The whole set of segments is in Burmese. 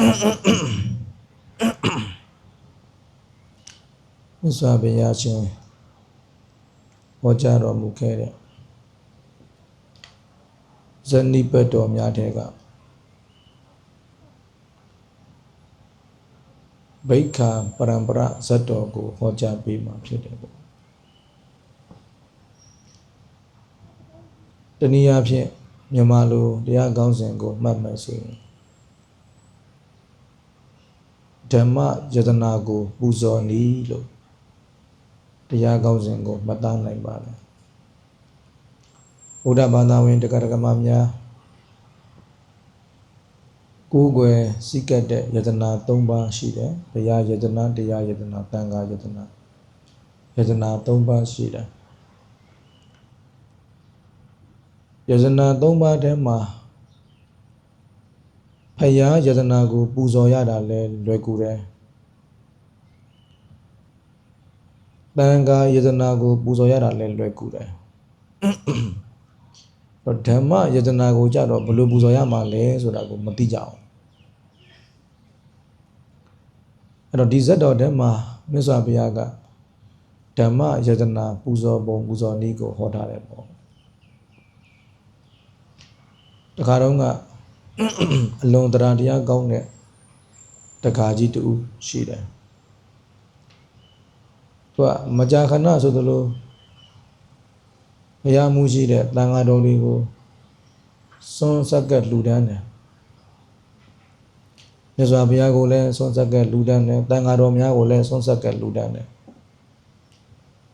မြတ်စွာဘုရားရှင်ဟောကြားတော်မူခဲ့တဲ့ဇနိပတ်တော်များတဲ့ကဘိက္ခာပရံပရဇတ်တော်ကိုဟောကြားပေးမှာဖြစ်တယ်ပေါ့တနည်းအားဖြင့်မြန်မာလိုတရားကောင်းစဉ်ကိုမှတ်မှတ်ဆိုရင် ဓမ္မယတနာကိုပူဇော်နည်းလို့တရားကောင်းစဉ်ကိုမှတ်သားနိုင်ပါတယ်ဘုရားဘာသာဝင်တရားဓမ္မများကိုယ်ွယ်စိတ်ကတ်တဲ့ယတနာ၃ပါးရှိတယ်။တရားယတနာတရားယတနာတန်ခါယတနာယတနာ၃ပါးရှိတယ်။ယတနာ၃ပါးထဲမှာ ဖယားယတနာကို ပူဇော်ရတာလဲလွယ်ကူတယ်။တန်ခါယတနာကို ပူဇော်ရတာလဲလွယ်ကူတယ်။တော့ဓမ္မယတနာကိုကြတော့ဘယ်လိုပူဇော်ရမှာလဲဆိုတာကိုမသိကြအောင်အဲ့တော့ဒီဇတ်တော်ထဲမှာမြတ်စွာဘုရားကဓမ္မယတနာပူဇော်ပုံပူဇော်နည်းကိုဟောထားတယ်ပေါ့တခါတော့က အလွန်တရာတရားကောင်းတဲ့တခါကြီးတူရှိတယ်သူကမကြာခဏဆိုသလိုဘုရားမှုရှိတဲ့တန်ဃာတော်တွေကိုစွန်းဆက်ကလှူဒန်းတယ်မြတ်စွာဘုရားကိုလည်းစွန်းဆက်ကလှူဒန်းတယ်တန်ဃာတော်များကိုလည်းစွန်းဆက်ကလှူဒန်းတယ်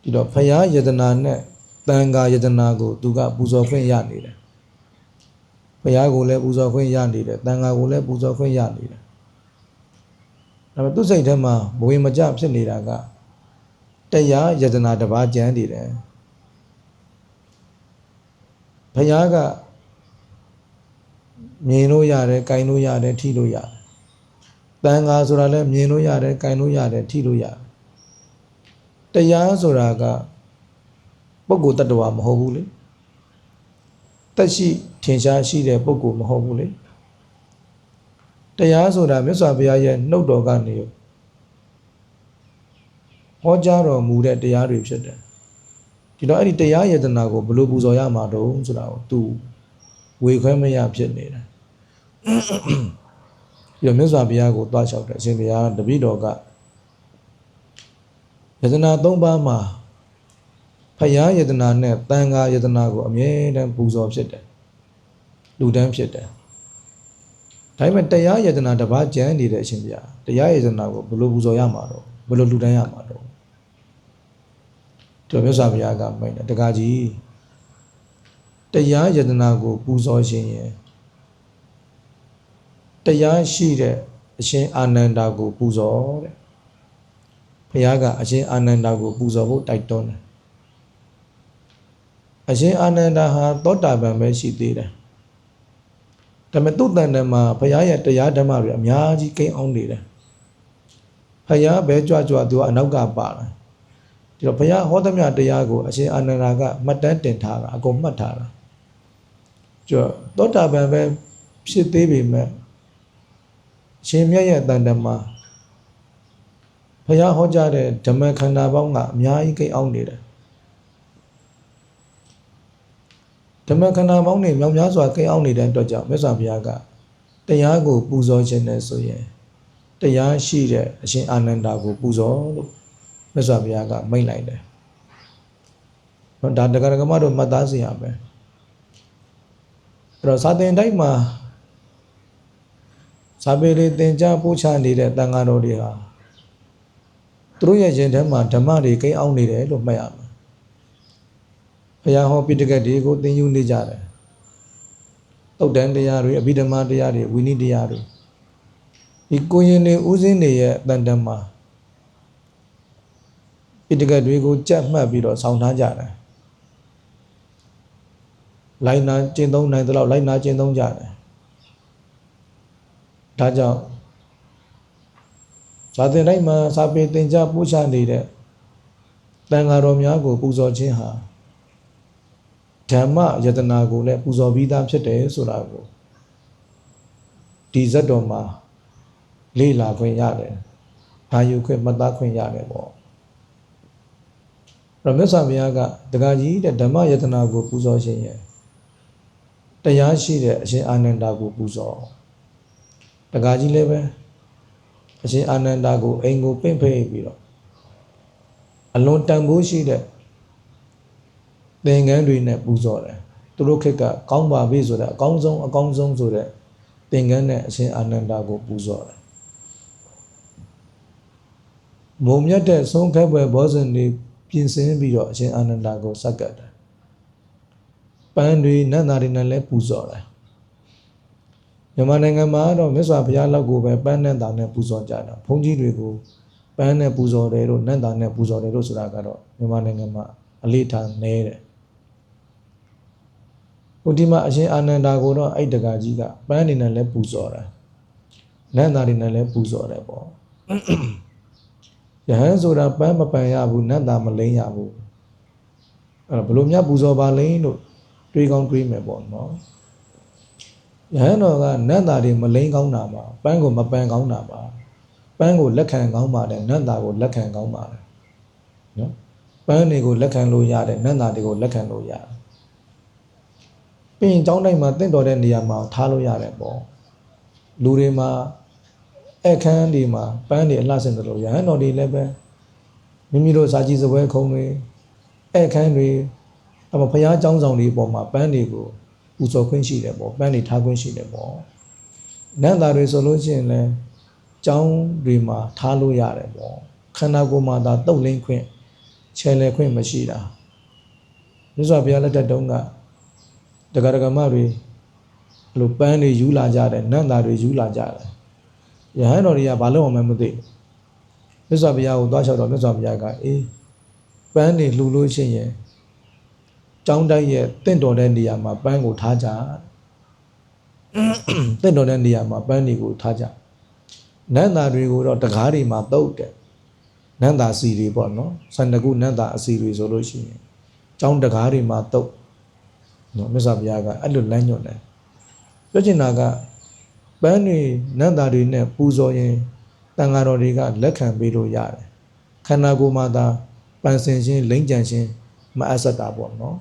ဒီတော့ဘုရားယတနာနဲ့တန်ဃာယတနာကိုသူကပူဇော်ခွင့်ရနေတယ် ဘုရားကိုလည်းပူဇော်ခွင့်ရနေတယ်တန်ဃာကိုလည်းပူဇော်ခွင့်ရနေတယ်ဒါပေမဲ့သူစိတ်ထဲမှာဘဝမကြဖြစ်နေတာကတရားယတနာတစ်ပါးကျန်နေတယ်ဘုရားကမြင်လို့ရတယ်၊ကြိုင်လို့ရတယ်၊ထိလို့ရတယ်။တန်ခါဆိုတာလည်းမြင်လို့ရတယ်၊ကြိုင်လို့ရတယ်၊ထိလို့ရတယ်။တရားဆိုတာကပုဂ္ဂိုလ်တ attva မဟုတ်ဘူးလေ။ တက်ရှိထင်ရှားရှိတဲ့ပုဂ္ဂိုလ်မဟုတ်ဘူးလေ။တရားဆိုတာမြတ်စွာဘုရားရဲ့နှုတ်တော်ကနေဟောကြားတော်မူတဲ့တရားတွေဖြစ်တယ်။ဒီတော့အဲ့ဒီတရားယတနာကိုဘယ်လိုပူဇော်ရမှာတုံးဆိုတာကိုသူဝေခွဲမရဖြစ်နေတာဒီတော့မြတ်စွာဘုရားကိုတွားလျှောက်တယ်အရှင်ဘုရားတပည့်တော်ကယတနာ၃ပါးမှာ ဖယားယတနာနဲ့တန်ခါယတနာကိုအမြဲတမ်းပူဇော်ဖြစ်တယ်လူတန်းဖြစ်တယ်ဒါပေမဲ့တရားယတနာတစ်ပါးကျန်နေတဲ့အရှင်ဘုရားတရားယတနာကိုဘယ်လိုပူဇော်ရမှာတော့ဘယ်လိုလူတန်းရမှာတော့ဒီမြတ်စွာဘုရားကမိန့်တယ်တက္ကကြီးတရားယတနာကိုပူဇော်ခြင်းရင်တရားရှိတဲ့အရှင်အာနန္ဒာကိုပူဇော်တဲ့ဘုရားကအရှင်အာနန္ဒာကိုပူဇော်ဖို့တိုက်တွန်းတယ် အရှင်အာနန္ဒာဟာသောတာပန်ပဲရှိသေးတယ်ဒါပေမဲ့သူ့တန်တယ်မှာဘုရားရဲ့တရားဓမ္မတွေအများကြီးကိန်းအောင်နေတယ်ဘုရားပဲကြွကြွသူကအနောက်ကပါလာဒီတော့ဘုရားဟောသမျှတရားကိုအရှင်အာနန္ဒာကမှတ်တမ်းတင်ထားတာအကုန်မှတ်ထားတာကျော်သောတာပန်ပဲဖြစ်သေးပေမဲ့ရှင်မြတ်ရဲ့တန်တမှာဘုရားဟောကြားတဲ့ဓမ္မခန္ဓာပေါင်းကအများကြီးကိတ်အောင်နေတယ် ဓမ္မခန္ဓာပေါင်းတွေမြောက်များစွာကိတ်အောင်နေတဲ့အတွက်ကြောင့်မြတ်စွာဘုရားကတရားကိုပူဇော်ခြင်းနဲ့ဆိုရင်တရားရှိတဲ့အရှင်အာနန္ဒာကိုပူဇော်လို့မြတ်စွာဘုရားကမိန့်လိုက်တယ်။ဒါတက္ကရာကမတို့မှတ်သားစီရမယ်။အဲ့တော့စာသင်တိုင်းမှာစာပေတွေသင်ကြားပို့ချနေတဲ့တန်ဃာတော်တွေဟာသူတို့ရဲ့ရင်ထဲမှာဓမ္မတွေကိန်းအောင်နေတယ်လို့မှတ်ရမှာ ဘုရားဟောပိဋကတ်တွေကိုသင်ယူနေကြတယ်တုတ်တန်တရားတွေအဘိဓမ္မာတရားတွေဝိနည်းတရားတွေဒီကိုရင်တွေဥစဉ်တွေရဲ့တန်တန်မှာပိဋကတ်တွေကိုကြက်မှတ်ပြီးတော့ဆောင်းထားကြတယ်လိုက်နာကျင့်သုံးနိုင်သလောက်လိုက်နာကျင့်သုံးကြတယ်ဒါကြောင့်ဇာတင်တိုင်းမှာစာပေသင်ကြားပို့ချနေတဲ့တန်ဃာတော်များကိုပူဇော်ခြင်းဟာ ဓမ္မယတနာကိုလည်းပူဇော်ပြီးသားဖြစ်တယ်ဆိုတာကိုဒီဇတ်တော်မှာလေးလာခွင့်ရတယ်အာယူခွင့်မသားခွင့်ရတယ်ပေါ့အဲ့တော့မြတ်စွာဘုရားကတက္ကကြီးတဲ့ဓမ္မယတနာကိုပူဇော်ခြင်းရဲ့တရားရှိတဲ့အရှင်အာနန္ဒာကိုပူဇော်တက္ကကြီးလည်းပဲအရှင်အာနန္ဒာကိုအိမ်ကိုပင့်ဖိတ်ပြီးတော့အလွန်တန်ဖိုးရှိတဲ့ သင်္ကန်းတွေနဲ့ပူဇော်တယ်သူတို့ခက်ကကောင်းပါပြီဆိုတဲ့အကောင်းဆုံးအကောင်းဆုံးဆိုတဲ့သင်္ကန်းနဲ့အရှင်အာနန္ဒာကိုပူဇော်တယ်မုံမြတ်တဲ့ဆုံးခက်ပွဲဘောဇဉ်တွေပြင်ဆင်ပြီးတော့အရှင်အာနန္ဒာကိုစက္ကတ်တယ်ပန်းတွေနတ်သားတွေနဲ့လည်းပူဇော်တယ်မြန်မာနိုင်ငံမှာတော့မြတ်စွာဘုရားလောက်ကိုပဲပန်းနဲ့တာနဲ့ပူဇော်ကြတာဘုန်းကြီးတွေကိုပန်းနဲ့ပူဇော်တယ်လို့နတ်သားနဲ့ပူဇော်တယ်လို့ဆိုတာကတော့မြန်မာနိုင်ငံမှာအလေးထားနေတယ် ဟိုဒီမှာအရှင်အာနန္ဒာကိုတော့အဲ့တကကြီးကပန်းနေနဲ့လည်းပူဇော်တယ်နတ်သားတွေနဲ့လည်းပူဇော်တယ်ပေါ့ယဟန်ဆိုတာပန်းမပန်ရဘူးနတ်သားမလိမ့်ရဘူးအဲ့တော့ဘလို့မြတ်ပူဇော်ပါလိမ့်လို့တွေးကောင်းတွေးမယ်ပေါ့နော်ယဟန်တော်ကနတ်သားတွေမလိမ့်ကောင်းတာပါပန်းကိုမပန်ကောင်းတာပါပန်းကိုလက်ခံကောင်းပါတယ်နတ်သားကိုလက်ခံကောင်းပါတယ်နော်ပန်းတွေကိုလက်ခံလို့ရတယ်နတ်သားတွေကိုလက်ခံလို့ရတယ် ပြီးရင်ကျောင်းတိုင်းမှာတင့်တော်တဲ့နေရာမှာထားလို့ရတယ်ပေါ့လူတွေမှာအခန်းဒီမှာပန်းတွေအလှဆင်တယ်လို့ရဟန်းတော်တွေလည်းပဲမိမိတို့စာကြည့်စပွဲခုံတွေအခန်းတွေအမဘုရားကျောင်းဆောင်တွေပေါ်မှာပန်းတွေကိုပူဇော်ခွင့်ရှိတယ်ပေါ့ပန်းတွေထားခွင့်ရှိတယ်ပေါ့နတ်သားတွေဆိုလို့ရှိရင်လည်းကျောင်းတွေမှာထားလို့ရတယ်ပေါ့ခန္ဓာကိုယ်မှာသာတုတ်လင်းခွင့်ချဲလဲခွင့်မရှိတာမြတ်စွာဘုရားလက်ထက်တုန်းက တက္ကရာမတွေအဲ့လိုပန်းတွေယူလာကြတယ်နတ်သားတွေယူလာကြတယ်ယဟန်တော်တွေကဘာလို့အောင်မှမသိမြတ်စွာဘုရားကိုသွားလျှောက်တော့မြတ်စွာဘုရားကအေးပန်းတွေလှူလို့ရှိရင်ကျောင်းတိုက်ရဲ့တင့်တော်တဲ့နေရာမှာပန်းကိုထားကြတင့်တော်တဲ့နေရာမှာပန်းတွေကိုထားကြနန္တာတွေကိုတော့တကားတွေမှာတုတ်တယ်နန္တာစီတွေပေါ့နော်ဆန္ဒကုနန္တာအစီတွေဆိုလို့ရှိရင်ကျောင်းတကားတွေမှာတုတ် နော်မြတ်စွာဘုရားကအဲ့လိုလမ်းညွှန်တယ်ပြောချင်တာကပန်းတွေနတ်သားတွေနဲ့ပူဇော်ရင်တန်ဃာတော်တွေကလက်ခံပေးလို့ရတယ်ခန္ဓာကိုယ်မှာသာပန်ဆင်ခြင်းလိမ့်ကြံခြင်းမအပ်ဆက်တာပေါ့နော်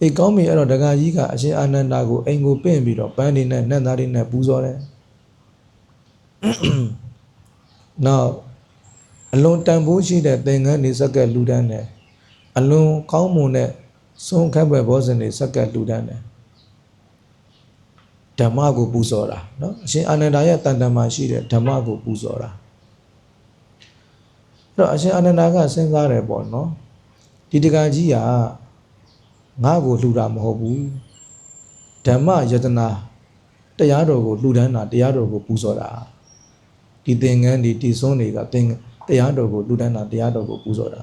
အေးကောင်းပြီအဲ့တော့ဒကာကြီးကအရှင်အာနန္ဒာကိုအိမ်ကိုပင့်ပြီးတော့ပန်းတွေနဲ့နတ်သားတွေနဲ့ပူဇော်တယ်နောက်အလွန်တန်ဖိုးရှိတဲ့သင်္ကန်းတွေစက်ကလူတန်းတယ်အလွန်ကောင်းမွန်တဲ့ ဆုံးခတ်ပွဲဘောဇဉ်တွေစက်ကလူတန်းတယ်ဓမ္မကိုပူဇော်တာเนาะအရှင်အာနန္ဒာရဲ့တန်တန်မှာရှိတဲ့ဓမ္မကိုပူဇော်တာအဲ့တော့အရှင်အာနန္ဒာကစဉ်းစားတယ်ပေါ့နော်ဒီတကကြီးကငါ့ကိုလှူတာမဟုတ်ဘူးဓမ္မယတနာတရားတော်ကိုလှူဒန်းတာတရားတော်ကိုပူဇော်တာဒီသင်္ကန်းဒီတီစွန်းတွေကသင်တရားတော်ကိုလှူဒန်းတာတရားတော်ကိုပူဇော်တာ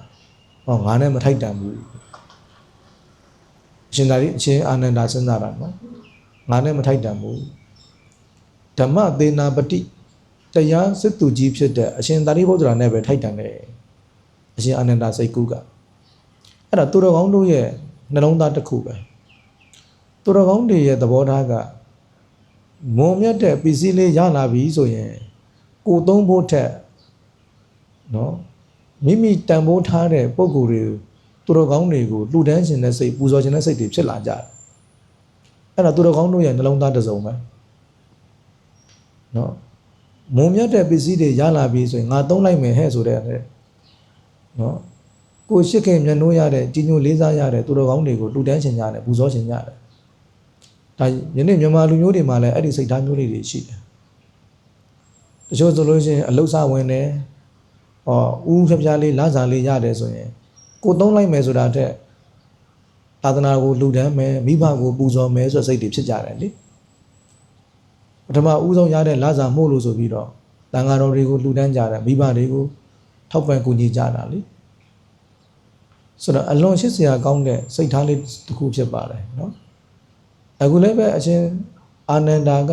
ဟောငါနဲ့မထိုက်တန်ဘူးအ ရှင်သာရိအရှင်အာနန္ဒာစဉ်းစားတာနော်ငါနဲ့မထိုက်တန်ဘူးဓမ္မသေနာပတိတရားစစ်သူကြီးဖြစ်တဲ့အရှင်သာရိပုတ္တရာနဲ့ပဲထိုက်တန်တယ်အရှင်အာနန္ဒာစိတ်ကူးကအဲ့ဒါသူတော်ကောင်းတို့ရဲ့နှလုံးသားတစ်ခုပဲသူတော်ကောင်းတွေရဲ့သဘောထားကမုံမြတ်တဲ့ပစ္စည်းလေးရလာပြီဆိုရင်ကိုသုံးဖို့ထက်နော်မိမိတန်ဖိုးထားတဲ့ပုံကိုယ်တွေ သူတော်ကောင်းတွေကိုလှူဒန်းခြင်းနဲ့စိတ်ပူဇော်ခြင်းနဲ့စိတ်တွေဖြစ်လာကြတယ်အဲ့ဒါသူတော်ကောင်းတို့ရဲ့နှလုံးသားတစ်စုံပဲနော်မုံမြတ်တဲ့ပစ္စည်းတွေရလာပြီဆိုရင်ငါသုံးလိုက်မယ်ဟဲ့ဆိုတဲ့နော်ကိုရှိခင်မျက်နှိုးရတဲ့ကြီးညိုလေးစားရတဲ့သူတော်ကောင်းတွေကိုလူတန်းချင်ကြတယ်ပူဇော်ချင်ကြတယ်ဒါယနေ့မြန်မာလူမျိုးတွေမှာလည်းအဲ့ဒီစိတ်ဓာတ်မျိုးလေးတွေရှိတယ်တချို့ဆိုလို့ရှိရင်အလုဆဝင်တယ်ဟောဦးဖြပြလေးလစာလေးရတယ်ဆိုရင် ကိုသုံးလိုက်မယ်ဆိုတာတဲ့သာသနာကိုလူဒန်းမယ်မိဘကိုပူဇော်မယ်ဆိုတဲ့စိတ်တွေဖြစ်ကြတယ်လေပထမဦးဆုံးရတဲ့လစာမှုလို့ဆိုပြီးတော့တန်ဃာတော်တွေကိုလူဒန်းကြတယ်မိဘတွေကိုထောက်ပံ့ကူညီကြတာလေဆိုတော့အလွန်ရှိစရာကောင်းတဲ့စိတ်ထားလေးတစ်ခုဖြစ်ပါတယ်နော်အခုလည်းပဲအရှင်အာနန္ဒာက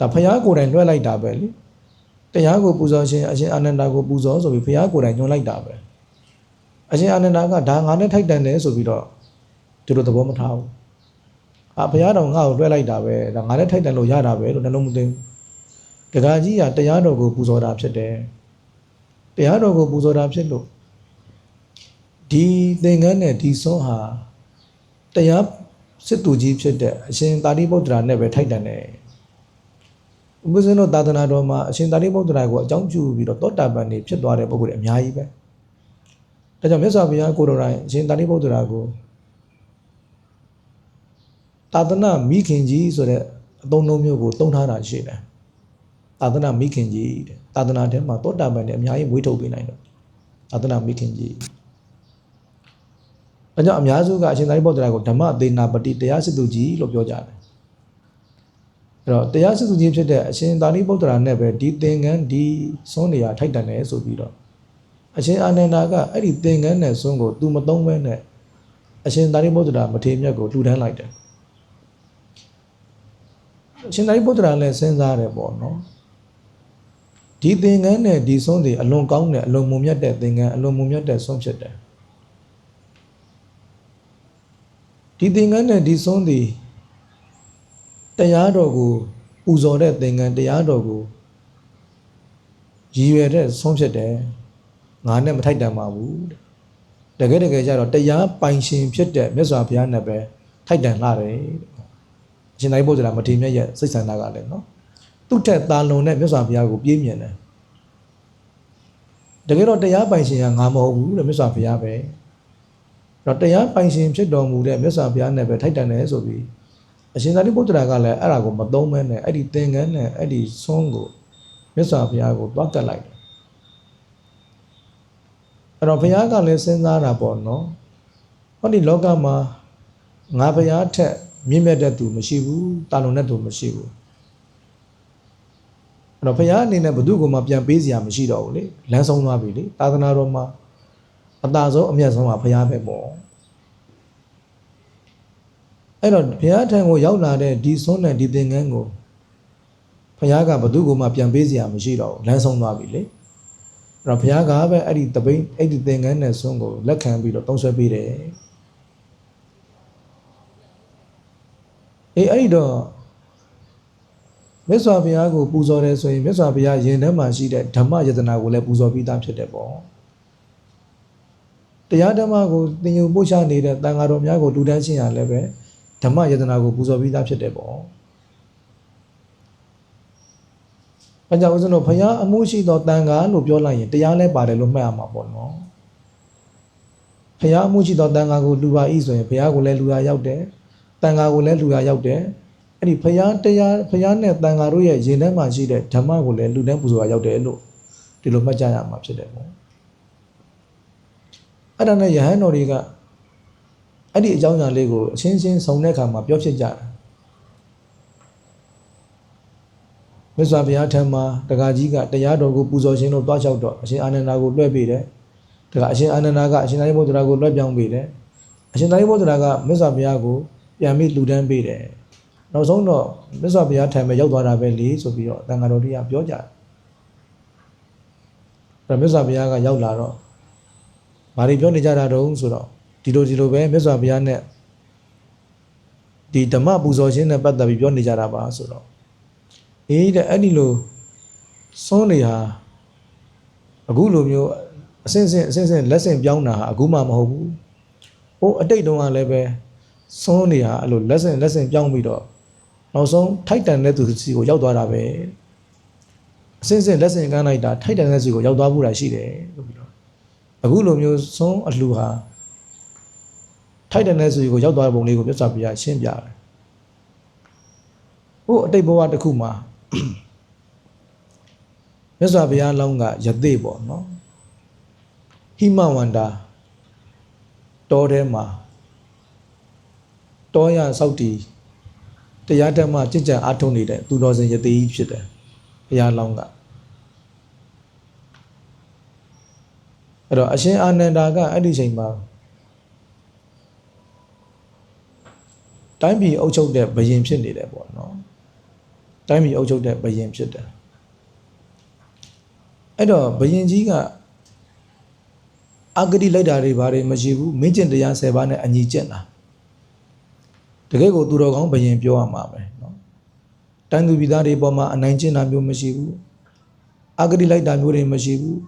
ဒါဖះကိုယ်တိုင်လွှဲလိုက်တာပဲလေတရားကိုပူဇော်ခြင်းအရှင်အာနန္ဒာကိုပူဇော်ဆိုပြီးဖះကိုယ်တိုင်ညွှန်လိုက်တာပဲ အရှင်အာနန္ဒာကဒါငါနဲ့ထိုက်တန်တယ်ဆိုပြီးတော့ဒီလိုသဘောမထားဘူးအာဘုရားတော်ငါ့ကိုလွှဲလိုက်တာပဲဒါငါနဲ့ထိုက်တန်လို့ရတာပဲလို့နှလုံးမသွင်းတက္ကကြီးကတရားတော်ကိုပူဇော်တာဖြစ်တယ်တရားတော်ကိုပူဇော်တာဖြစ်လို့ဒီသင်္ကန်းနဲ့ဒီဆုံးဟာတရားစစ်သူကြီးဖြစ်တဲ့အရှင်သာရိပုတ္တရာနဲ့ပဲထိုက်တန်တယ်ဥပဇင်းတို့သာသနာတော်မှာအရှင်သာရိပုတ္တရာကိုအကြောင်းပြုပြီးတော့သောတာပန်နေဖြစ်သွားတဲ့ပုဂ္ဂိုလ်တွေအများကြီးပဲ ဒါကြောင့်မြတ်စွာဘုရားကိုယ်တော်တိုင်အရှင်သာရိပုတ္တရာကိုသာသနာမိခင်ကြီးဆိုတဲ့အသုံးအနှုန်းမျိုးကိုသုံးထားတာရှိတယ်သာသနာမိခင်ကြီးတဲ့သာသနာထဲမှာသောတာပန်နေအများကြီးမွေးထုတ်ပေးနိုင်တယ်သာသနာမိခင်ကြီးဒါကြောင့်အများစုကအရှင်သာရိပုတ္တရာကိုဓမ္မသေနာပတိတရားစစ်သူကြီးလို့ပြောကြတယ်အဲ့တော့တရားစစ်သူကြီးဖြစ်တဲ့အရှင်သာရိပုတ္တရာနဲ့ပဲဒီသင်္ကန်းဒီစွန်းနေရာထိုက်တန်တယ်ဆိုပြီးတော့ အရှင်အာနန္ဒာကအဲ့ဒီသင်္ကန်းနဲ့စွန်းကိုသူမသုံးဘဲနဲ့အရှင်သာရိပုတ္တရာမထေရမြတ်ကိုလှူဒန်းလိုက်တယ်အရှင်သာရိပုတ္တရာလည်းစဉ်းစားတယ်ပေါ့နော်ဒီသင်္ကန်းနဲ့ဒီစွန်းတွေအလွန်ကောင်းတဲ့အလွန်မုံမြတ်တဲ့သင်္ကန်းအလွန်မုံမြတ်တဲ့စွန်းဖြစ်တယ်ဒီသင်္ကန်းနဲ့ဒီစွန်းတွေတရားတော်ကိုပူဇော်တဲ့သင်္ကန်းတရားတော်ကိုရည်ရွယ်တဲ့စွန်းဖြစ်တယ် ငါနဲ့မထိုက်တန်ပါဘူးတဲ့တကယ်တကယ်ကျတော့တရားပိုင်ရှင်ဖြစ်တဲ့မြတ်စွာဘုရားနဲ့ပဲထိုက်တန်လာတယ်တဲ့အရှင်သာရိပုတ္တရာမထေရမြတ်ရဲ့စိတ်ဆန္ဒကလည်းနော်သူ့ထက်တာလွန်တဲ့မြတ်စွာဘုရားကိုပြည့်မြင်တယ်တကယ်တော့တရားပိုင်ရှင်ကငါမဟုတ်ဘူးတဲ့မြတ်စွာဘုရားပဲတော့တရားပိုင်ရှင်ဖြစ်တော်မူတဲ့မြတ်စွာဘုရားနဲ့ပဲထိုက်တန်တယ်ဆိုပြီးအရှင်သာရိပုတ္တရာကလည်းအဲ့ဒါကိုမသုံးမဲနဲ့အဲ့ဒီသင်္ကန်းနဲ့အဲ့ဒီဆွန်းကိုမြတ်စွာဘုရားကိုတွားကတ်လိုက်တယ် အဲ့တော့ဘုရားကလည်းစဉ်းစားတာပေါ့နော်ဟောဒီလောကမှာငါဘုရားထက်မြင့်မြတ်တဲ့သူမရှိဘူးတာလွန်တဲ့သူမရှိဘူးအဲ့တော့ဘုရားအနေနဲ့ဘု து ကိုမှပြန်ပေးစရာမရှိတော့ဘူးလေလမ်းဆုံးသွားပြီလေသာသနာတော်မှာအတာဆုံးအမျက်ဆုံးကဘုရားပဲပေါ့အဲ့တော့ဘုရားထံကိုရောက်လာတဲ့ဒီဆုံးတဲ့ဒီသင်္ကန်းကိုဘုရားကဘု து ကိုမှပြန်ပေးစရာမရှိတော့ဘူးလမ်းဆုံးသွားပြီလေအဲ့ တော့ဘုရားကပဲအဲ့ဒီတပိန်းအဲ့ဒီသင်္ကန်းနဲ့ဆုံးကိုလက်ခံပြီးတော့တုံးဆွဲပေးတယ်အေးအဲ့ဒီတော့မြတ်စွာဘုရားကိုပူဇော်တယ်ဆိုရင်မြတ်စွာဘုရားယင်ထဲမှာရှိတဲ့ဓမ္မယတနာကိုလည်းပူဇော်ပြီးသားဖြစ်တယ်ပေါ့တရားဓမ္မကိုသင်ယူပို့ချနေတဲ့တန်ဃာတော်များကိုလူတန်းရှင်းရလည်းပဲဓမ္မယတနာကိုပူဇော်ပြီးသားဖြစ်တယ်ပေါ့။ အဲကြောင့်ဦးဇင်းတို့ဘုရားအမှုရှိသောတန်ဃာလို့ပြောလိုက်ရင်တရားလဲပါတယ်လို့မှတ်ရမှာပေါ့နော်။ဘုရားအမှုရှိသောတန်ဃာကိုလူပါဤဆိုရင်ဘုရားကိုလည်းလူရရောက်တယ်။တန်ဃာကိုလည်းလူရရောက်တယ်။အဲ့ဒီဘုရားတရားဘုရားနဲ့တန်ဃာတို့ရဲ့ရင်ထဲမှာရှိတဲ့ဓမ္မကိုလည်းလူတန်းပူဇော်ရရောက်တယ်လို့ဒီလိုမှတ်ကြရမှာဖြစ်တယ်ပေါ့။အဲ့ဒါနဲ့ယဟန်တော်တွေကအဲ့ဒီအကြောင်းအရာလေးကိုအချင်းချင်းဆုံတဲ့အခါမှာပြောဖြစ်ကြတယ် မြတ်စွာဘုရားထံမှာတက္ကကြီးကတရားတော်ကိုပူဇော်ခြင်းလို့တွားလျှောက်တော့အရှင်အာနန္ဒာကိုလွှဲပေးတယ်တက္ကအရှင်အာနန္ဒာကအရှင်သာရိပုတ္တရာကိုလွှဲပြောင်းပေးတယ်အရှင်သာရိပုတ္တရာကမြတ်စွာဘုရားကိုပြန်ပြီးလှူဒန်းပေးတယ်နောက်ဆုံးတော့မြတ်စွာဘုရားထံမှာရောက်သွားတာပဲလေဆိုပြီးတော့တန်ဃာတော်တွေကပြောကြတယ်အဲ့တော့မြတ်စွာဘုရားကရောက်လာတော့ဘာတွေပြောနေကြတာတုံးဆိုတော့ဒီလိုဒီလိုပဲမြတ်စွာဘုရားနဲ့ဒီဓမ္မပူဇော်ခြင်းနဲ့ပတ်သက်ပြီးပြောနေကြတာပါဆိုတော့ အေးတဲ့အဲ့ဒီလိုစွန်းနေဟာအခုလိုမျိုးအစင်းစင်းအစင်းစင်းလက်ဆင့်ပြောင်းတာဟာအခုမှမဟုတ်ဘူးဟိုအတိတ်တုန်းကလည်းပဲစွန်းနေဟာအဲ့လိုလက်ဆင့်လက်ဆင့်ပြောင်းပြီးတော့နောက်ဆုံးထိုက်တန်တဲ့သူစီကိုရောက်သွားတာပဲအစင်းစင်းလက်ဆင့်ကမ်းလိုက်တာထိုက်တန်တဲ့စီကိုရောက်သွားဖို့တာရှိတယ်လို့ပြီးတော့အခုလိုမျိုးစွန်းအလှူဟာထိုက်တန်တဲ့စီကိုရောက်သွားတဲ့ပုံလေးကိုမြတ်စွာဘုရားရှင်းပြတယ်ဟိုအတိတ်ဘဝတစ်ခုမှာ မြတ်စွာဘုရားလောင်းကယသိပေါ့နော်ဟိမဝန္တာတောထဲမှာတောရဆောက်တီတရားဓမ္မကြင်ကြံအားထုတ်နေတဲ့သူတော်စင်ယသိကြီးဖြစ်တယ်ဘုရားလောင်းကအဲ့တော့အရှင်အာနန္ဒာကအဲ့ဒီချိန်မှာတိုင်းပြည်အုပ်ချုပ်တဲ့ဘယင်ဖြစ်နေတယ်ပေါ့နော် တိုင်းပြည်အုပ်ချုပ်တဲ့ဘယင်ဖြစ်တယ်အဲ့တော့ဘယင်ကြီးကအဂတိလိုက်တာတွေဘာတွေမရှိဘူးမင်းကျင့်တရား10ပါးနဲ့အညီကျင့်တာတကယ်ကိုသူတော်ကောင်းဘယင်ပြောရမှာပဲเนาะ တိုင်းသူပြည်သားတွေပေါ်မှာအနိုင်ကျင့်တာမျိုးမရှိဘူးအဂတိလိုက်တာမျိုးတွေမရှိဘူး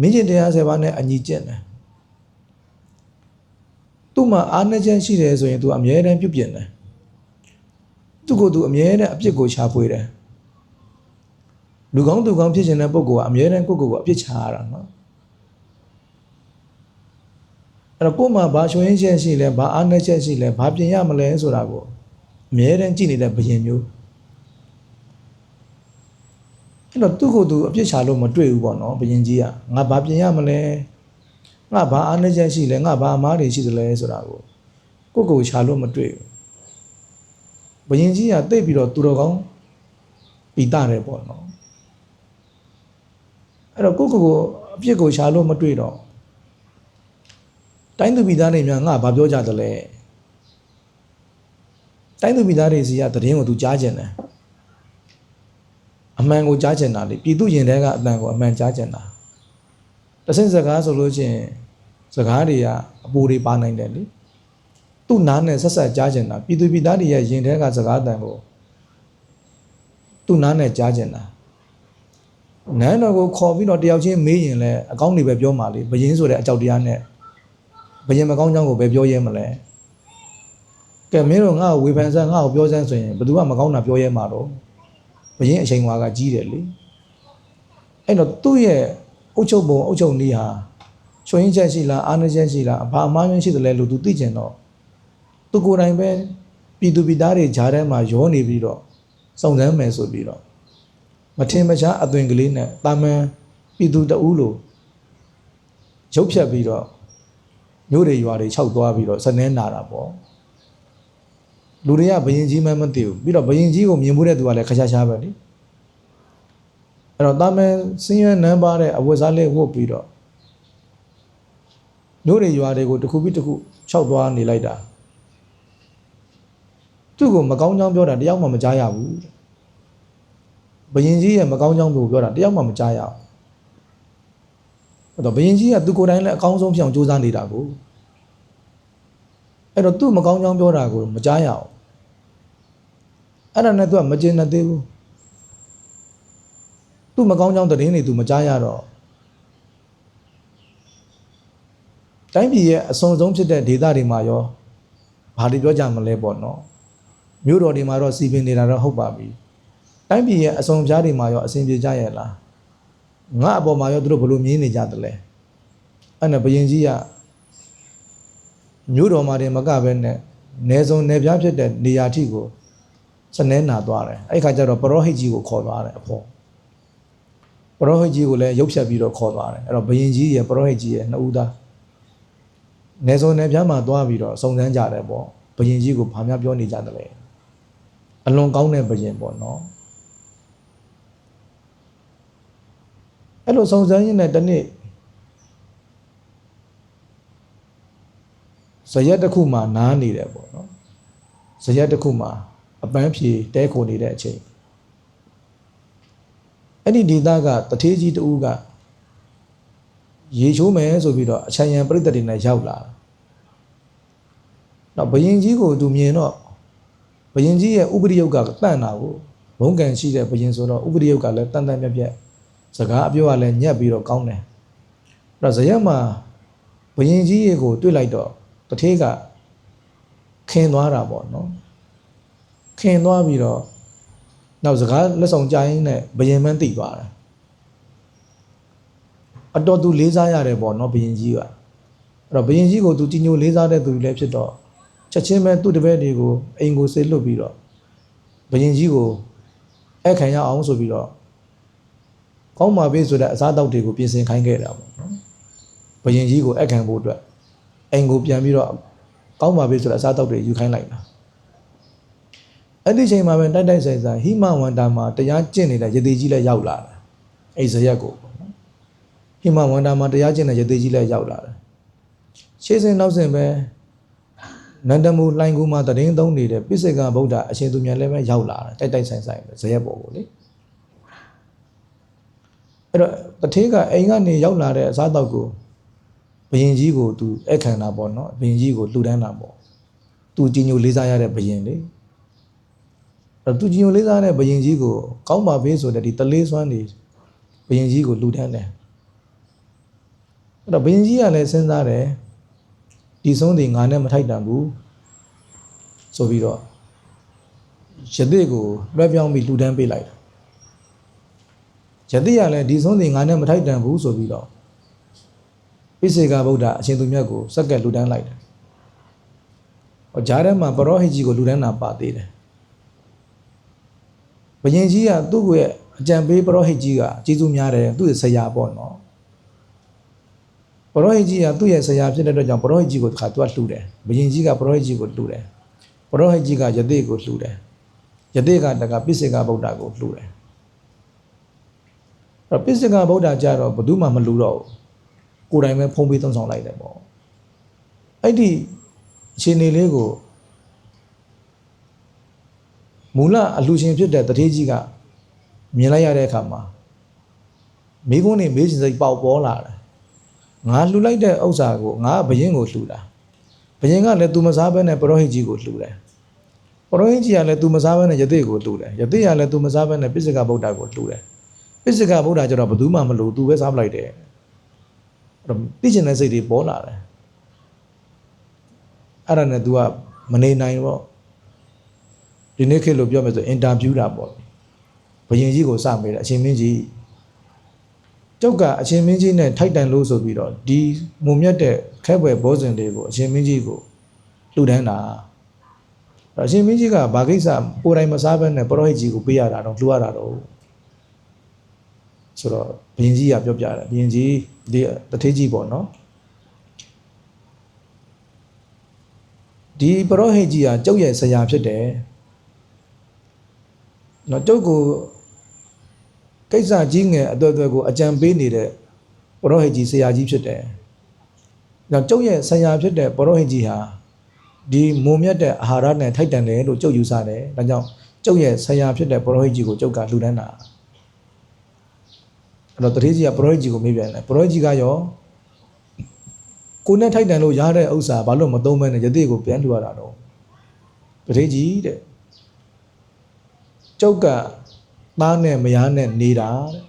မင်းကျင်တရားဆယ်ပါးနဲ့အညီကျင့်တယ်သူ့မှာအားနည်းချက်ရှိတယ်ဆိုရင် तू အမြဲတမ်းပြုတ်ပြင်တယ် သူ့ကိုယ်သူအမြဲတမ်းအပြစ်ကိုရှာဖွေတယ်လူကောင်းသူကောင်းဖြစ်ခြင်းတဲ့ပုဂ္ဂိုလ်ကအမြဲတမ်းကိုယ့်ကိုယ်ကိုအပြစ်ချရတာနော်အဲ့တော့ကိုယ်မှာဘာချွင်းချက်ရှိလဲဘာအားနည်းချက်ရှိလဲဘာပြင်ရမလဲဆိုတာကိုအမြဲတမ်းကြည့်နေတဲ့ဘယင်မျိုးအဲ့တော့သူ့ကိုယ်သူအပြစ်ချလို့မတွေ့ဘူးပေါ့နော်ဘယင်ကြီးကငါဘာပြင်ရမလဲငါဘာအားနည်းချက်ရှိလဲငါဘာအမားတွေရှိသလဲဆိုတာကိုကိုယ့်ကိုယ်ချလို့မတွေ့ဘူး ဘယင်ကြီးကတိတ်ပြီးတော့သူတော်ကောင်းပိတာတယ်ပေါ့နော်အဲ့တော့ကိုယ့်ကိုယ်ကိုအပြစ်ကိုရှာလို့မတွေ့တော့တိုင်းသူပြည်သားတွေများငါဘာပြောကြသလဲတိုင်းသူပြည်သားတွေစီကသတင်းကိုသူကြားကျင်တယ်အမှန်ကိုကြားကျင်တာလေပြည်သူရင်တဲကအတန်ကိုအမှန်ကြားကျင်တာတဆင့်စကားဆိုလို့ချင်းစကားတွေကအပူတွေပါနိုင်တယ်လေ သူ့နားနဲ့ဆက်ဆက်ကြားကျင်တာပြည်သူပြည်သားတွေရဲ့ရင်ထဲကစကားအတန်ကိုသူ့နားနဲ့ကြားကျင်တာနန်းတော်ကိုခေါ်ပြီးတော့တယောက်ချင်းမေးရင်လည်းအကောင်းတွေပဲပြောမှာလေဘယင်းဆိုတဲ့အကြောက်တရားနဲ့ဘယင်းမကောင်းကြောင်းကိုပဲပြောရဲမလဲကဲမင်းတို့ငါ့ကိုဝေဖန်စမ်းငါ့ကိုပြောစမ်းဆိုရင်ဘယ်သူမှမကောင်းတာပြောရဲမှာတော့ဘယင်းအချိန်ဝါကကြီးတယ်လေအဲ့တော့သူ့ရဲ့အုတ်ချုပ်ပုံအုတ်ချုပ်နည်းဟာချွင်းချက်ရှိလားအားနည်းချက်ရှိလားဘာအမှားယွင်းရှိတယ်လဲလို့သူသိကျင်တော့ သူကိုယ်တိုင်ပဲပြည်သူပြည်သားတွေဂျားထဲမှာရောနေပြီးတော့စုံစမ်းမယ်ဆိုပြီးတော့မထင်မရှားအသွင်ကလေးနဲ့တာမန်ပြည်သူတအူးလိုရုပ်ဖြတ်ပြီးတော့မြို့တွေရွာတွေခြောက်သွားပြီးတော့စနေနာတာပေါ့လူတွေကဘယင်ကြီးမှမသိဘူးပြီးတော့ဘယင်ကြီးကိုမြင်မှုတဲ့သူကလည်းခချာချာပဲလေအဲ့တော့တာမန်စင်းရဲနန်းပါတဲ့အဝတ်စားလေးဝတ်ပြီးတော့မြို့တွေရွာတွေကိုတစ်ခုပြီးတစ်ခုခြောက်သွားနေလိုက်တာ သူ့ကိုမကောင်းကြောင်းပြောတာတယောက်မှမကြားရဘူးဘယင်ကြီးရဲ့မကောင်းကြောင်းကိုပြောတာတယောက်မှမကြားရအောင်အဲ့တော့ဘယင်ကြီးကသူကိုယ်တိုင်လည်းအကောင်းဆုံးဖြစ်အောင်ကြိုးစားနေတာကိုအဲ့တော့သူ့မကောင်းကြောင်းပြောတာကိုမကြားရအောင်အဲ့ဒါနဲ့သူကမကျင်နေသေးဘူးသူ့မကောင်းကြောင်းတည်င်းတွေသူမကြားရတော့တိုင်းပြည်ရဲ့အစွန်ဆုံးဖြစ်တဲ့ဒေသတွေမှာရောဘာတွေပြောကြမလဲပေါ့နော် မြို့တော်တွေမှာတော့စီပင်နေတာတော့ဟုတ်ပါပြီတိုင်းပြည်ရဲ့အစုံပြားတွေမှာရောအဆင်ပြေကြရဲ့လားငါအပေါ်မှာရောသူတို့ဘလို့မြင်နေကြတယ်လဲအဲ့နဲ့ဘယင်ကြီးကမြို့တော်မှာတင်မကပဲနဲ့နေစုံနေပြားဖြစ်တဲ့နေရာထိကိုစနေနာသွားတယ်အဲ့ခါကျတော့ပရောဟိတ်ကြီးကိုခေါ်သွားတယ်အဖေပရောဟိတ်ကြီးကိုလည်းရုပ်ဖြတ်ပြီးတော့ခေါ်သွားတယ်အဲ့တော့ဘယင်ကြီးရဲ့ပရောဟိတ်ကြီးရဲ့နှစ်ဦးသားနေစုံနေပြားမှာသွားပြီးတော့စုံစမ်းကြတယ်ပေါ့ဘယင်ကြီးကိုဘာများပြောနေကြတယ်လဲ အလွန်ကောင်းတဲ့ဘယင်ပေါ့နော်အဲ့လိုစုံစမ်းရင်းနဲ့တနေ့ဇရက်တစ်ခုမှာနားနေတယ်ပေါ့နော်ဇရက်တစ်ခုမှာအပန်းဖြေတဲခိုနေတဲ့အချိန်အဲ့ဒီဒေသကတထေးကြီးတူကရေချိုးမယ်ဆိုပြီးတော့အချမ်းရံပြိတ္တတွေနဲ့ရောက်လာတော့ဘယင်ကြီးကိုသူမြင်တော့ ဘယင်ကြီးရဲ့ဥပရိယုတ်ကတန့်တာကိုဘုံကံရှိတဲ့ဘယင်ဆိုတော့ဥပရိယုတ်ကလည်းတန်တန်မြက်မြက်စကားအပြောကလည်းညက်ပြီးတော့ကောင်းတယ်အဲ့တော့ဇရက်မှာဘယင်ကြီးရေကိုတွေ့လိုက်တော့တထေးကခင်သွားတာပေါ့နော်ခင်သွားပြီးတော့နောက်စကားလက်ဆောင်ကြိုင်းနဲ့ဘယင်မန်းတိသွားတယ်အတော်သူလေးစားရတယ်ပေါ့နော်ဘယင်ကြီးကအဲ့တော့ဘယင်ကြီးကိုသူကြီးညိုလေးစားတဲ့သူလည်းဖြစ်တော့ ချက်ချင်းပဲသူ့တပည့်တွေကိုအိမ်ကိုဆေးလွတ်ပြီးတော့ဘယင်ကြီးကိုအဲ့ခံရအောင်ဆိုပြီးတော့ကောင်းပါပြီဆိုတဲ့အစားအသောက်တွေကိုပြင်ဆင်ခိုင်းခဲ့တာပေါ့နော်ဘယင်ကြီးကိုအခန့်ဖို့အတွက်အိမ်ကိုပြန်ပြီးတော့ကောင်းပါပြီဆိုတဲ့အစားအသောက်တွေယူခိုင်းလိုက်တာအဲ့ဒီချိန်မှာပဲတိုက်တိုက်ဆိုင်ဆိုင်ဟိမဝန္တာမှာတရားကျင့်နေတဲ့ယတိကြီးလည်းရောက်လာတာအဲ့ဇရက်ကိုပေါ့နော်ဟိမဝန္တာမှာတရားကျင့်တဲ့ယတိကြီးလည်းရောက်လာတယ်ရှေးစင်နောက်စင်ပဲ နန္ဒမူလှိုင်ကူမှာတရင်သုံးနေတဲ့ပိစိကဗုဒ္ဓအရှင်သူမြတ်လည်းပဲရောက်လာတယ်တိုက်တိုက်ဆိုင်ဆိုင်ပဲဇရက်ပေါ်ကိုလေအဲ့တော့တထေးကအိမ်ကနေရောက်လာတဲ့အစားတောက်ကိုဘယင်ကြီးကိုသူအခမ်းတာပေါ့နော်ဘယင်ကြီးကိုလှူဒန်းတာပေါ့သူကြီးညိုလေးစားရတဲ့ဘယင်လေအဲ့တော့သူကြီးညိုလေးစားတဲ့ဘယင်ကြီးကိုကောင်းပါဘေးဆိုတဲ့ဒီတလေးစွမ်းနေဘယင်ကြီးကိုလူတန်းတယ်အဲ့တော့ဘယင်ကြီးကလည်းစဉ်းစားတယ် ဒီဆုံးဒီငါနဲ့မထိုက်တန်ဘူးဆိုပြီးတော့ယသိကိုလွှဲပြောင်းပြီးလူတန်းပေးလိုက်တယ်ယသိကလည်းဒီဆုံးဒီငါနဲ့မထိုက်တန်ဘူးဆိုပြီးတော့ပိစေကဗုဒ္ဓအရှင်သူမြတ်ကိုစက္ကက်လူတန်းလိုက်တယ်ဟောဂျားထဲမှာပရောဟိတ်ကြီးကိုလူတန်းတာပါသေးတယ်ဘယင်ကြီးကသူ့ကိုရဲ့အကြံပေးပရောဟိတ်ကြီးကကျေးဇူးများတယ်သူ့ရဲ့ဆရာပေါ့နော် ပရောဟိတ်ကြီးကသူ့ရဲ့ဆရာဖြစ်တဲ့အတွက်ကြောင့်ပရောဟိတ်ကြီးကိုတစ်ခါသူကလှူတယ်ဘယင်ကြီးကပရောဟိတ်ကြီးကိုလှူတယ်ပရောဟိတ်ကြီးကယသိကိုလှူတယ်ယသိကတကပိစေကဗုဒ္ဓကိုလှူတယ်အဲ့တော့ပိစေကဗုဒ္ဓကြတော့ဘယ်သူမှမလှူတော့ဘူးကိုယ်တိုင်ပဲဖုံးပေးသုံးဆောင်လိုက်တယ်ပေါ့အဲ့ဒီအခြေအနေလေးကိုမူလအလှရှင်ဖြစ်တဲ့တထေးကြီးကမြင်လိုက်ရတဲ့အခါမှာမိကုန်းနေမေးချင်စိတ်ပေါက်ပေါ်လာတယ် ငါလှူလိုက်တဲ့ဥစ္စာကိုငါဘယင်းကိုလှူတာဘယင်းကလည်းသူမစားဘဲနဲ့ပရောဟိတ်ကြီးကိုလှူတယ်ပရောဟိတ်ကြီးကလည်းသူမစားဘဲနဲ့ယသိကိုလှူတယ်ယသိကလည်းသူမစားဘဲနဲ့ပိစိကဗုဒ္ဓကိုလှူတယ်ပိစိကဗုဒ္ဓကျတော့ဘယ်သူမှမလှူသူပဲစားပလိုက်တယ်အဲ့တော့သိကျင်တဲ့စိတ်တွေပေါ်လာတယ်အဲ့ဒါနဲ့ तू ကမနေနိုင်တော့ဒီနေ့ခေတ်လို့ပြောမယ်ဆိုအင်တာဗျူးတာပေါ့ဘယင်ကြီးကိုစမေးတယ်အရှင်မင်းကြီး ကျုပ်ကအရှင်မင်းကြီးနဲ့ထိုက်တန်လို့ဆိုပြီးတော့ဒီမုံမြတ်တဲ့ခဲပွဲဘောဇင်တွေကိုအရှင်မင်းကြီးကိုလှူဒန်းတာအရှင်မင်းကြီးကဘာကိစ္စကိုယ်တိုင်မစားဘဲနဲ့ပရောဟိတ်ကြီးကိုပေးရတာတော့လှူရတာတော့ဆိုတော့ဘယင်ကြီးကပြောပြတယ်ဘယင်ကြီးဒီတထေးကြီးပေါ့နော်ဒီပရောဟိတ်ကြီးကကျုပ်ရဲ့ဆရာဖြစ်တယ်နော်ကျုပ်ကို ကိစ္စကြီးငယ်အတော်တော်ကိုအကြံပေးနေတဲ့ပရောဟိတ်ကြီးဆရာကြီးဖြစ်တယ်။နော်ကျုပ်ရဲ့ဆရာဖြစ်တဲ့ပရောဟိတ်ကြီးဟာဒီမုံမြတ်တဲ့အာဟာရနဲ့ထိုက်တန်တယ်လို့ကျုပ်ယူဆတယ်။ဒါကြောင့်ကျုပ်ရဲ့ဆရာဖြစ်တဲ့ပရောဟိတ်ကြီးကိုကျုပ်ကလှူဒန်းတာ။အဲ့တော့တတိကြီးကပရောဟိတ်ကြီးကိုမေးပြန်တယ်။ပရောဟိတ်ကြီးကရောကိုနဲ့ထိုက်တန်လို့ရတဲ့ဥစ္စာဘာလို့မသုံးမဲနဲ့ယတိကိုပြန်လှူရတာတော့တတိကြီးတဲ့ကျုပ်က သားနဲ့မယားနဲ့နေတာတဲ့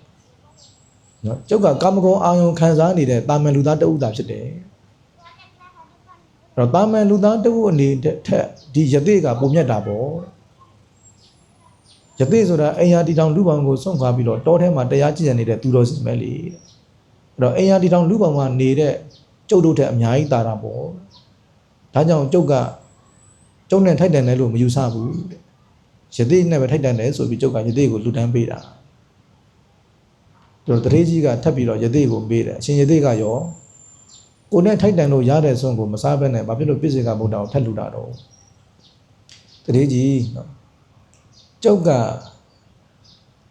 နော်ကျုပ်ကကာမဂုဏ်အာယုံခံစားနေတဲ့တာမန်လူသားတအုပ်သားဖြစ်တယ်အဲ့တော့တာမန်လူသားတအုပ်အနေထက်ဒီယတိကပုံမြတ်တာပေါ့ယတိဆိုတာအိမ်ယာတီတောင်လူပောင်ကိုစွန့်ခွာပြီးတော့တောထဲမှာတရားကြည်ရနေတဲ့သူတော်စင်ပဲလေအဲ့တော့အိမ်ယာတီတောင်လူပောင်ကနေတဲ့ကျုပ်တို့ထက်အများကြီးတာတာပေါ့ဒါကြောင့်ကျုပ်ကကျုပ်နဲ့ထိုက်တန်တယ်လို့မယူဆဘူးတဲ့ ယသိနဲ့ပဲထိုက်တန်တယ်ဆိုပြီးကျုပ်ကယသိကိုလူတန်းပေးတာတို့တရေကြီးကထပ်ပြီးတော့ယသိကိုပေးတယ်အရှင်ယသိကရောကိုနဲ့ထိုက်တန်လို့ရတဲ့ဆုံးကိုမစားဘဲနဲ့ဘာဖြစ်လို့ပြည့်စေကဗုဒ္ဓကိုထပ်လူတာတော့တရေကြီးနော်ကျုပ်က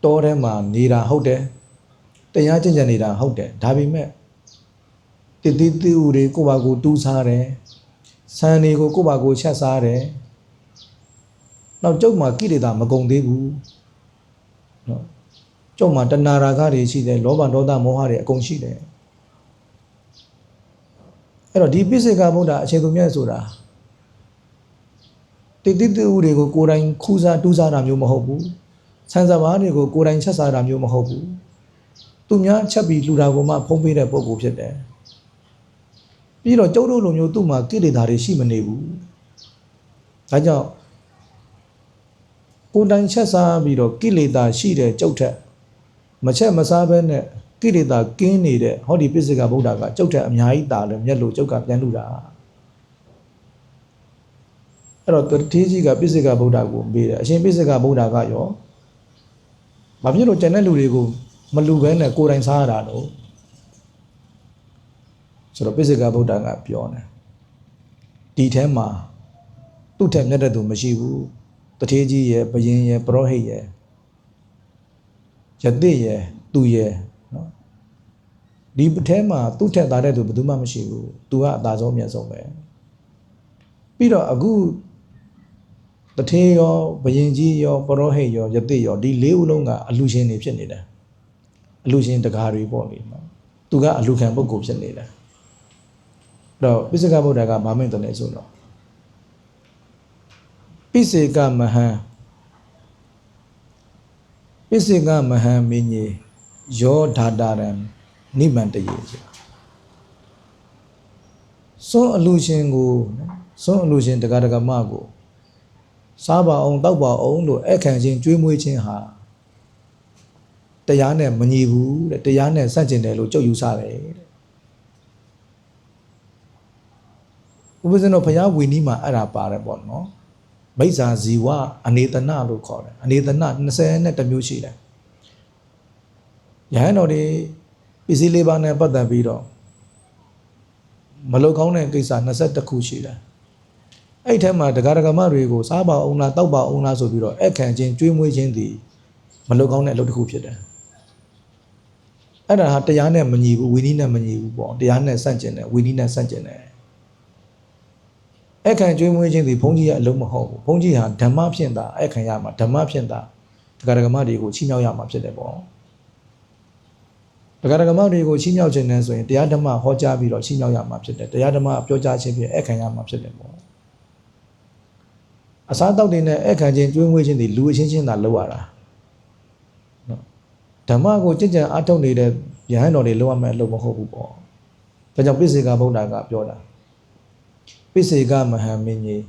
တောထဲမှာနေတာဟုတ်တယ်တရားကျင့်ကြံနေတာဟုတ်တယ်ဒါပေမဲ့တတိတိဥတွေကိုယ့်ဘာကိုတူးစားတယ်ဆန်တွေကိုကိုယ့်ဘာကိုချက်စားတယ် နောက်ကျုပ်မှာကိလေသာမကုန်သေးဘူးနော်ကျုပ်မှာတဏှာရာဂတွေရှိတယ်လောဘဒေါသမောဟတွေအကုန်ရှိတယ်အဲ့တော့ဒီပိစိကဗုဒ္ဓအခြေသူမြတ်ဆိုတာတိတိတူတွေကိုကိုယ်တိုင်ခူးစားတူးစားတာမျိုးမဟုတ်ဘူးဆန်စပါးတွေကိုကိုယ်တိုင်ချက်စားတာမျိုးမဟုတ်ဘူးသူများချက်ပြီးလှူတာကိုမှဖုံးပေးတဲ့ပုံကိုဖြစ်တယ်ပြီးတော့ကျုပ်တို့လိုမျိုးသူ့မှာကိလေသာတွေရှိမနေဘူးဒါကြောင့် ကိုယ်တိုင်ချက်စားပြီးတော့ကိလေသာရှိတဲ့ကြုတ်ထက်မချက်မစားဘဲနဲ့ကိလေသာကင်းနေတဲ့ဟောဒီပစ္စကဗုဒ္ဓကကြုတ်ထက်အများကြီးတာလဲမျက်လို့ကြုတ်ကပြန်လူတာအဲ့တော့တတိကြီးကပစ္စကဗုဒ္ဓကိုမေးတယ်အရှင်ပစ္စကဗုဒ္ဓကရောဘာဖြစ်လို့ကျန်တဲ့လူတွေကိုမလူဘဲနဲ့ကိုယ်တိုင်စားရတာတော့ဆိုတော့ပစ္စကဗုဒ္ဓကပြောတယ်ဒီထဲမှာသူ့ထက်မြတ်တဲ့သူမရှိဘူး တထေးကြီးရဲ့ဘယင်ရဲ့ပရောဟိတ်ရဲ့ယတိရဲ့သူရဲ့နော်ဒီထဲမှာသူ့ထက်သားတဲ့သူဘယ်သူမှမရှိဘူးသူကအသာဆုံးအမြတ်ဆုံးပဲပြီးတော့အခုတထေးရောဘယင်ကြီးရောပရောဟိတ်ရောယတိရောဒီလေးဦးလုံးကအလူရှင်တွေဖြစ်နေတယ်အလူရှင်တကားတွေပေါ့လေနော်သူကအလူခံပုဂ္ဂိုလ်ဖြစ်နေတယ်အဲ့တော့ပိစကဗုဒ္ဓကဗာမိတ်တယ်လဲဆိုတော့ ပိစေကမဟံပိစိကမဟံမင်းကြီးယောဓာတာရံနိမန္တယေဆိုတာစွန့်အလူရှင်ကိုစွန့်အလူရှင်တက္ကဒကမကိုစားပါအောင်တောက်ပါအောင်လို့အဲ့ခံချင်းကျွေးမွေးခြင်းဟာတရားနဲ့မညီဘူးတဲ့တရားနဲ့ဆန့်ကျင်တယ်လို့ကြုတ်ယူဆတယ်တဲ့ဥပဇင်းတို့ဘုရားဝီနီးမှာအဲ့ဒါပါတယ်ပေါ့နော် မိစ္ဆာဇီဝအနေတနာလို့ခေါ်တယ်အနေတနာ20နဲ့တစ်မျိုးရှိတယ်ရဟန်းတော်တွေပစ္စည်းလေးပါးနဲ့ပတ်သက်ပြီးတော့မလုကောင်းတဲ့ကိစ္စ21ခုရှိတယ်အဲ့ထက်မှာတရားဓမ္မတွေကိုစားပါအောင်လားတောက်ပါအောင်လားဆိုပြီးတော့အခန့်ချင်းကျွေးမွေးခြင်းဒီမလုကောင်းတဲ့အလုပ်တစ်ခုဖြစ်တယ်အဲ့ဒါဟာတရားနဲ့မညီဘူးဝီနည်းနဲ့မညီဘူးပေါ့တရားနဲ့ဆန့်ကျင်တယ်ဝီနည်းနဲ့ဆန့်ကျင်တယ် အခန့်ကျွေးမွေးခြင်းဒီဘုန်းကြီးရဲ့အလုံးမဟုတ်ဘူးဘုန်းကြီးဟာဓမ္မဖြင့်သာအခန့်ရမှာဓမ္မဖြင့်သာတရားဓမ္မတွေကိုချီးမြှောက်ရမှာဖြစ်တယ်ပေါ့တရားဓမ္မတွေကိုချီးမြှောက်ခြင်းနဲ့ဆိုရင်တရားဓမ္မဟောကြားပြီးတော့ချီးမြှောက်ရမှာဖြစ်တယ်တရားဓမ္မပြောကြားခြင်းဖြင့်အခန့်ရမှာဖြစ်တယ်ပေါ့အစားတောက်တွေနဲ့အခန့်ခြင်းကျွေးမွေးခြင်းဒီလူအချင်းချင်းသာလုပ်ရတာနော်ဓမ္မကိုကြင်ကြံအားထုတ်နေတဲ့ယဟန်တော်တွေလုပ်ရမယ့်အလုပ်မဟုတ်ဘူးပေါ့ဒါကြောင့်ပိစေကဗုဒ္ဓကပြောတာ ပိစေကမဟာမင်းကြီး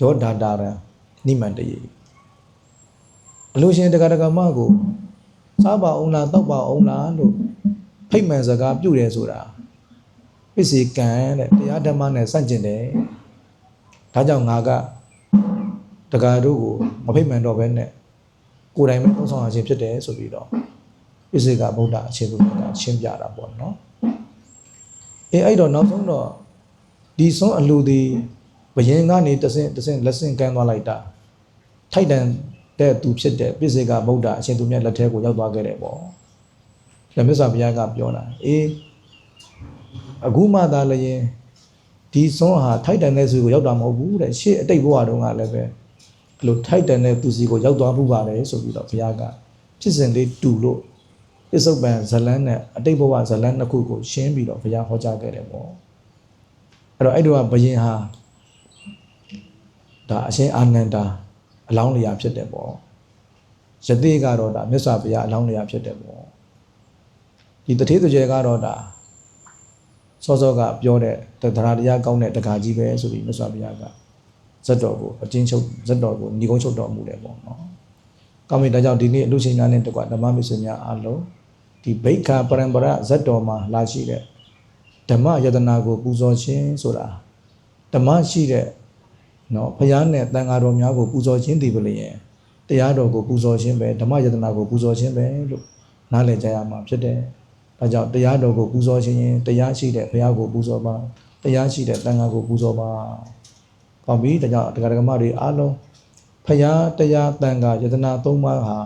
ယောဓာတာရံနိမန္တယေအလိုရှင်တက္ကဒကမကိုစားပါအောင်လားတောက်ပါအောင်လားလို့ဖိတ်မှန်စကားပြုတယ်ဆိုတာပိစေကံတဲ့တရားဓမ္မနဲ့စန့်ကျင်တယ်ဒါကြောင့်ငါကတက္ကတို့ကိုမဖိတ်မှန်တော့ဘဲနဲ့ကိုယ်တိုင်ပဲသုံးဆောင်ရခြင်းဖြစ်တယ်ဆိုပြီးတော့ပိစေကဗုဒ္ဓအခြေသူကရှင်းပြတာပေါ့နော်အေးအဲ့တော့နောက်ဆုံးတော့ ဒီဆုံးအလူဒီဘယင်ကနေတဆင့်တဆင့်လက်ဆင့်ကမ်းသွားလိုက်တာထိုက်တန်တဲ့သူဖြစ်တဲ့ပိစေကဗုဒ္ဓအရှင်သူမြတ်လက်ထဲကိုရောက်သွားခဲ့တယ်ပေါ့ဓမ္မစဘုရားကပြောတာအေးအခုမှသာလျင်ဒီဆုံးဟာထိုက်တန်တဲ့သူကိုရောက်တာမဟုတ်ဘူးတဲ့ရှေ့အတိတ်ဘဝတုန်းကလည်းပဲဘလို့ထိုက်တန်တဲ့သူစီကိုရောက်သွားမှုပါတယ်ဆိုပြီးတော့ဘုရားကဖြစ်စဉ်လေးတူလို့ပစ္စုပန်ဇလန်းနဲ့အတိတ်ဘဝဇလန်းနှစ်ခုကိုရှင်းပြီးတော့ဘုရားဟောကြားခဲ့တယ်ပေါ့ အဲ့တော့အဲ့တော့ဘယင်ဟာဒါအရှင်အာနန္ဒာအလောင်းလျာဖြစ်တယ်ပေါ့ယတိကတော့ဒါမြတ်စွာဘုရားအလောင်းလျာဖြစ်တယ်ပေါ့ဒီတထေးသူကျဲကတော့ဒါစောစောကပြောတဲ့တရားတရားကောင်းတဲ့တက္ကကြီးပဲဆိုပြီးမြတ်စွာဘုရားကဇတ်တော်ကိုအချင်းချုပ်ဇတ်တော်ကိုညီကုန်းချုပ်တော်မူတယ်ပေါ့နော်။ကောင်းပြီဒါကြောင့်ဒီနေ့အလူရှင်များနဲ့တကွဓမ္မမစ္စများအားလုံးဒီဘိက္ခာပရံပရဇတ်တော်မှာလာရှိတဲ့ ဓမ္မယတနာကိုပူဇော်ခြင်းဆိုတာဓမ္မရှိတဲ့နော်ဘုရားနဲ့တန်ဃာတော်များကိုပူဇော်ခြင်းဒီပလျင်တရားတော်ကိုပူဇော်ခြင်းပဲဓမ္မယတနာကိုပူဇော်ခြင်းပဲလို့နားလည်ကြရမှာဖြစ်တယ်။ဒါကြောင့်တရားတော်ကိုပူဇော်ခြင်းရင်တရားရှိတဲ့ဘုရားကိုပူဇော်ပါတရားရှိတဲ့တန်ဃာကိုပူဇော်ပါ။ကောင်းပြီဒါကြောင့်တရားဓမ္မတွေအားလုံးဖရာတရားတန်ခါယတနာသုံးပါးဟာ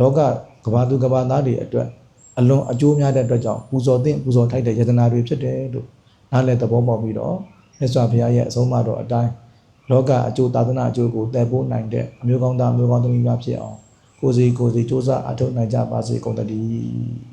လောကကဘာသူကဘာသားတွေအတွက် အလွန်အကျိုးများတဲ့အတွက်ကြောင့်ပူဇော်သင့်ပူဇော်ထိုက်တဲ့ယတနာတွေဖြစ်တယ်လို့နားလည်သဘောပေါက်ပြီးတော့မြတ်စွာဘုရားရဲ့အဆုံးအမတော်အတိုင်းလောကအကျိုးသာသနာအကျိုးကိုတည်ပိုးနိုင်တဲ့အမျိုးကောင်းသားအမျိုးကောင်းသမီးများဖြစ်အောင်ကိုယ်စီကိုယ်စီစ조사အထောက်နိုင်ကြပါစေကုန်သတည်း